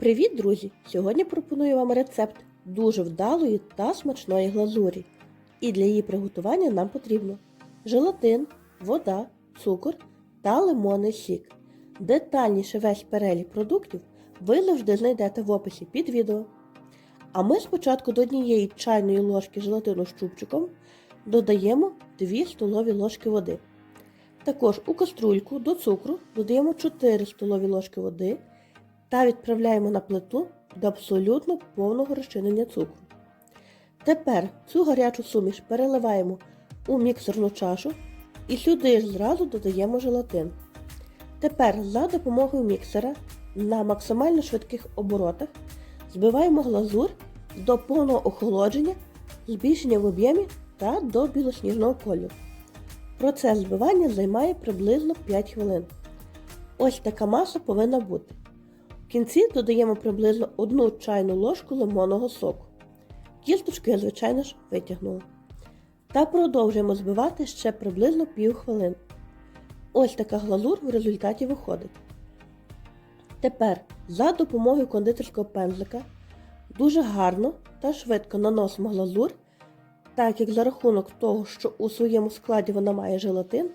Привіт, друзі! Сьогодні пропоную вам рецепт дуже вдалої та смачної глазурі. І для її приготування нам потрібно желатин, вода, цукор та лимонний сік. Детальніше весь перелік продуктів ви завжди знайдете в описі під відео. А ми спочатку до однієї чайної ложки желатину з чубчиком додаємо 2 столові ложки води. Також у каструльку до цукру додаємо 4 столові ложки води та відправляємо на плиту до абсолютно повного розчинення цукру. Тепер цю гарячу суміш переливаємо у міксерну чашу і сюди ж зразу додаємо желатин. Тепер за допомогою міксера на максимально швидких оборотах збиваємо глазур до повного охолодження, збільшення в об'ємі та до білосніжного кольору. Процес збивання займає приблизно 5 хвилин. Ось така маса повинна бути. В кінці додаємо приблизно 1 чайну ложку лимонного соку. Кісточку я, звичайно ж, витягнула. Та продовжуємо збивати ще приблизно пів хвилин. Ось така глазур в результаті виходить. Тепер за допомогою кондитерського пензлика дуже гарно та швидко наносимо глазур, так як за рахунок того, що у своєму складі вона має желатин,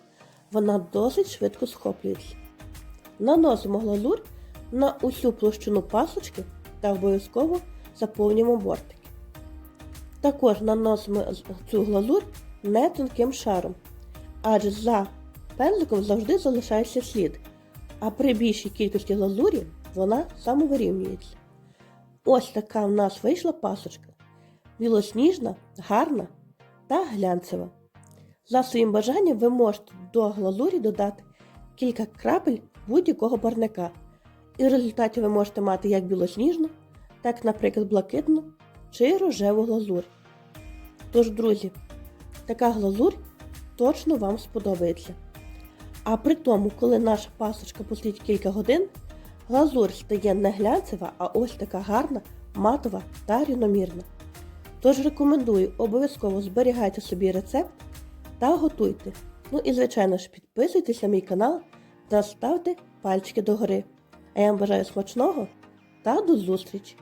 вона досить швидко схоплюється. Наносимо глазур на усю площину пасочки та обов'язково заповнюємо бортики. Також наносимо цю глазур не тонким шаром, адже за пензликом завжди залишається слід, а при більшій кількості глазурі вона самовирівнюється. Ось така в нас вийшла пасочка. Білосніжна, гарна та глянцева. За своїм бажанням ви можете до глазурі додати кілька крапель будь-якого барника. І в результаті ви можете мати як білосніжну, так, наприклад, блакитну чи рожеву глазур. Тож, друзі, така глазур точно вам сподобається. А при тому, коли наша пасочка постоїть кілька годин, глазур стає не глянцева, а ось така гарна, матова та рівномірна. Тож рекомендую обов'язково зберігайте собі рецепт та готуйте. Ну і, звичайно ж, підписуйтесь на мій канал та ставте пальчики догори. А я вам бажаю смачного та до зустрічі!